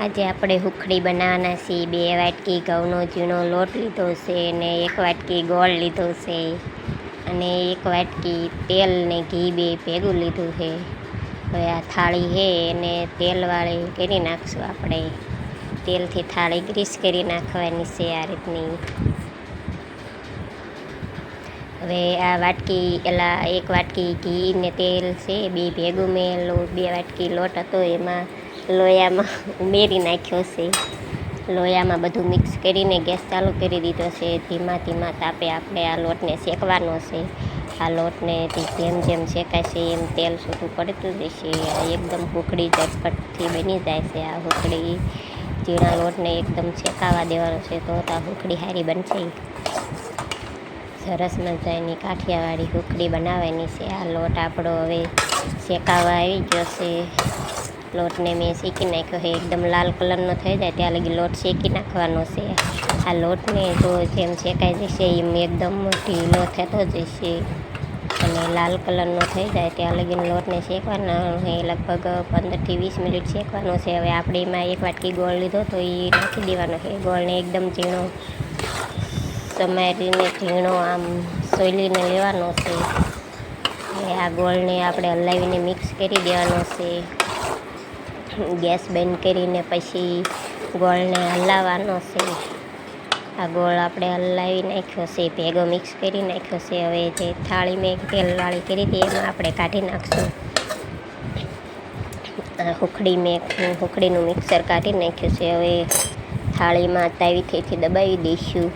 આજે આપણે હુખડી બનાવવાના છીએ. બે વાટકી ઘઉંનો ઝીણો લોટ લીધો છે ને એક વાટકી ગોળ લીધો છે અને એક વાટકી તેલ ને ઘી બે ભેગું લીધું છે. હવે આ થાળી છે એને તેલવાળી કરી નાખશું આપણે. તેલથી થાળી ગ્રીસ કરી નાખવાની છે આ રીતની. હવે આ વાટકી, એલા, એક વાટકી ઘી ને તેલ છે, બે ભેગું મેં બે વાટકી લોટ હતો એમાં લોયામાં ઉમેરી નાખ્યો છે. લોયામાં બધું મિક્સ કરીને ગેસ ચાલુ કરી દીધો છે. ધીમા ધીમા તાપે આપણે આ લોટને શેકવાનો છે. આ લોટને જેમ જેમ શેકાશે એમ તેલ છૂટું પડતું જશે. એકદમ હુકડી ઝટપટથી બની જાય છે. આ હુકડી ઝીણા લોટને એકદમ શેકાવા દેવાનો છે તો તો આ હુકડી સારી બનશે. સરસ મજાની કાઠિયાવાડી હુકડી બનાવવાની છે. આ લોટ આપણો હવે શેકાવા આવી ગયો છે. લોટને મેં શેકી નાખ્યો છે. એકદમ લાલ કલરનો થઈ જાય ત્યાં લગી લોટ શેકી નાખવાનો છે. આ લોટને જો જેમ શેકાઈ જશે એમ એકદમ ઢીલો થતો જશે. અને લાલ કલરનો થઈ જાય ત્યાં લગીને લોટને શેકવાનો છે. લગભગ પંદરથી વીસ મિનિટ શેકવાનો છે. હવે આપણે એમાં એક વાટકી ગોળ લીધો તો એ નાખી દેવાનો છે. ગોળને એકદમ ઝીણો સમારીને ઝીણો આમ સોલીને લેવાનો છે. આ ગોળને આપણે હલાવીને મિક્સ કરી દેવાનો છે. ગેસ બંધ કરીને પછી ગોળને હલાવવાનો છે. આ ગોળ આપણે હલાવી નાખ્યો છે, ભેગો મિક્સ કરી નાખ્યો છે. હવે જે થાળી મેં તેલવાળી કરી હતી એમાં આપણે કાઢી નાખશું. હુખડી મેં હુખડીનું મિક્સર કાઢી નાખ્યું છે. હવે થાળીમાં તાવીથેથી દબાવી દઈશું.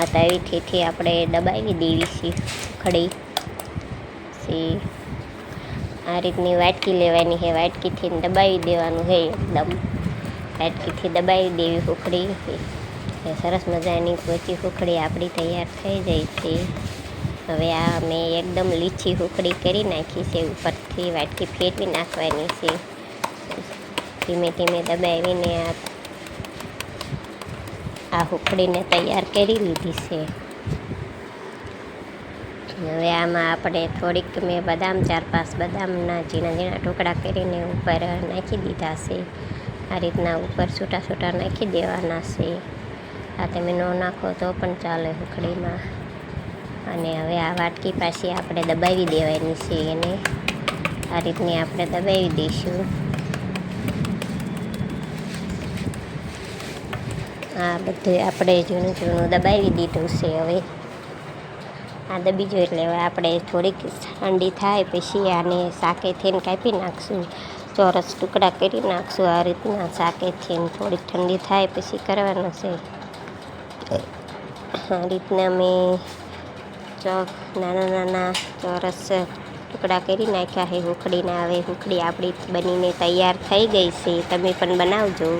આ તાવીથેથી આપણે દબાવી દેવી છે. હુખડી સી આ રીતની વાટકી લેવાની છે. વાટકીથી દબાવી દેવાનું છે એકદમ. વાટકીથી દબાવી દેવી હુખડી. એ સરસ મજાની પોચી હુખડી આપણી તૈયાર થઈ જાય છે. હવે આ મેં એકદમ લીછી હુખડી કરી નાખી છે. ઉપરથી વાટકી ફેરવી નાખવાની છે. ધીમે ધીમે દબાવીને આ આ હુખડીને તૈયાર કરી લીધી છે. હવે આમાં આપણે થોડીક મેં બદામ ચાર પાંચ બદામના ઝીણા ઝીણા ટુકડા કરીને ઉપર નાખી દીધા છે. આ રીતના ઉપર છૂટા છૂટા નાખી દેવાના છે. આ તમે ન નાખો તો પણ ચાલે ઉખડીમાં અને હવે આ વાટકી પાછી આપણે દબાવી દેવાની છે એને. આ રીતની આપણે દબાવી દઈશું. આ બધું આપણે જૂનું જૂનું દબાવી દીધું છે હવે. આ દબી જો એટલે હવે આપણે થોડીક ઠંડી થાય પછી આને શાકેથી કાપી નાખશું. ચોરસ ટુકડા કરી નાખશું આ રીતના શાકેથી થોડીક ઠંડી થાય પછી કરવાનું છે. આ રીતના મેં ચોક નાના નાના ચોરસ ટુકડા કરી નાખ્યા છે. હુખડીના હવે હુખડી આપણી બનીને તૈયાર થઈ ગઈ છે. તમે પણ બનાવજો.